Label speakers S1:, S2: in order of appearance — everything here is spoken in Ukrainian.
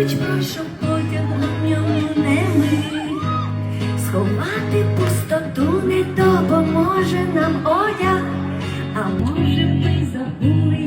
S1: поруч прошу потягу в ньому не ми. Сховати пустоту не допоможе нам одяг, а може ми забули.